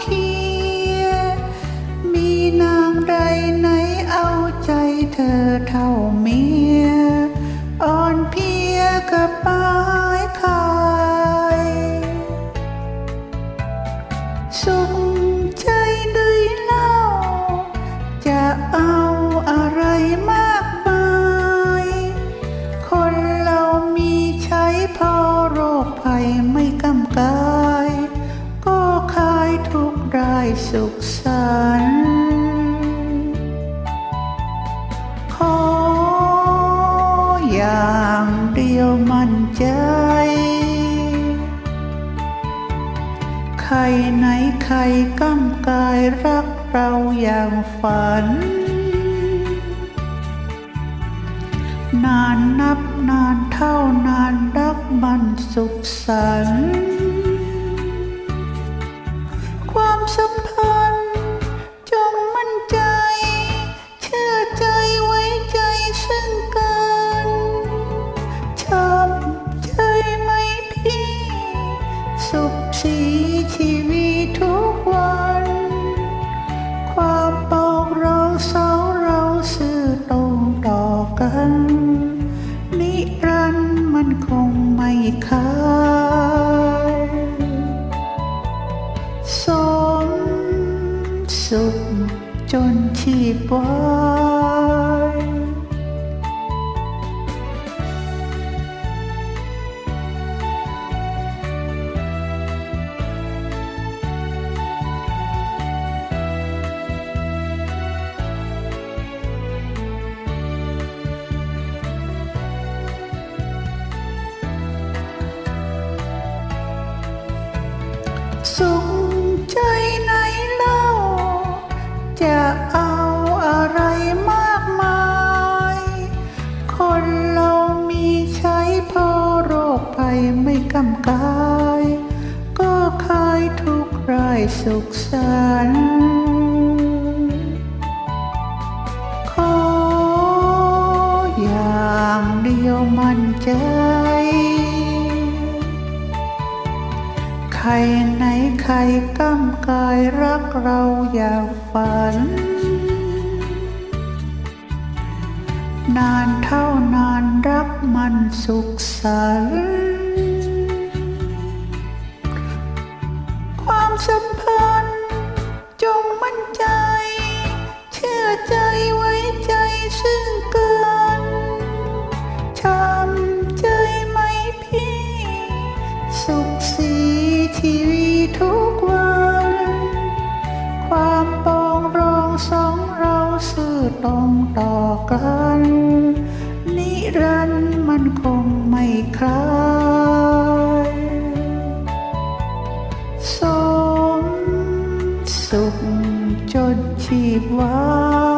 เคีย มีนางใดไหนเอาใจเธอเท่าเมีย อ่อนเพียกับปลายคาย สุข ได้สุขสันต์ขออย่างเดียวมั่นใจ ใครไหนใครกำกายรักเราอย่างฝัน นานนับนานเท่านานรักมันสุขสันต์ ความสัมพันธ์จงมั่นใจ เชื่อใจไว้ใจซึ่งกันชอบใจไหมพี่ สุขสีชีวิตทุกวัน ความปองเราสองเราซื่อตรงต่อกัน สมสุขจนชีพวา ไม่กำกาย ก็คลายทุกข์รายสุขสันขออย่างเดียวมั่นใจ ใครไหนใครกำกายรักเราอย่างฝันนานเท่านานรักมันสุขสันต์ สัมพันธ์ จงมั่นใจ เชื่อใจไว้ใจซึ่งกันช้ำใจไหมพี่ สุขสีชีวิตทุกวัน ความปองรองสองเราซื่อตรงต่อกัน นิรันดร์มันคงไม่คลายสม สุขจนชีพวา